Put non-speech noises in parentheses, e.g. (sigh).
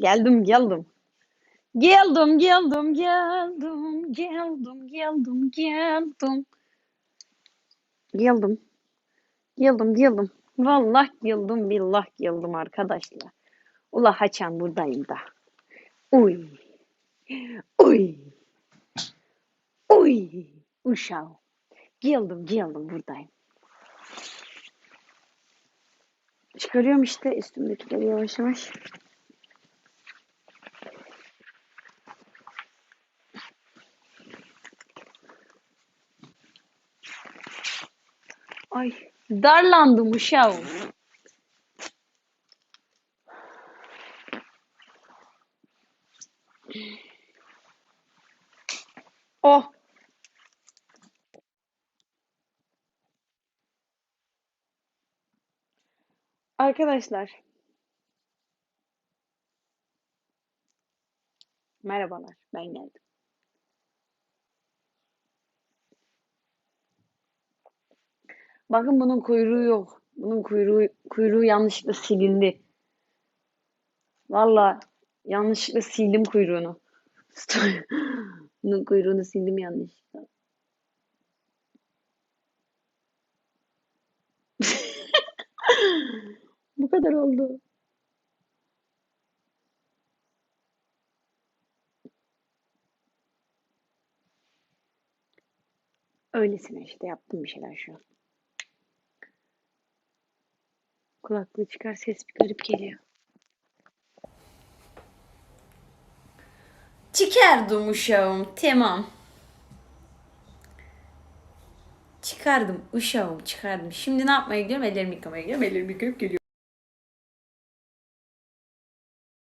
Geldim geldim. Geldim geldim geldim geldim geldim geldim. Geldim. Geldim geldim. Vallahi geldim billah geldim arkadaşlar. Ula haçan buradayım da. Uy. Uy. Uy. Uşağım. Geldim geldim buradayım. Çıkarıyorum işte üstümdekileri yavaş yavaş. Ay darlandım uşağım. Oh. Arkadaşlar. Merhabalar. Ben geldim. Bakın bunun kuyruğu yok. Bunun kuyruğu kuyruğu yanlışlıkla silindi. Valla yanlışlıkla sildim kuyruğunu. (laughs) Bunun kuyruğunu sildim yanlışlıkla. (laughs) Bu kadar oldu. Öylesine işte yaptım bir şeyler şu an. Kulaklığı çıkar ses bir garip geliyor. Çıkardım uşağım tamam. Çıkardım uşağım çıkardım. Şimdi ne yapmaya gidiyorum? Ellerimi yıkamaya gidiyorum. Ellerimi yıkayıp geliyorum.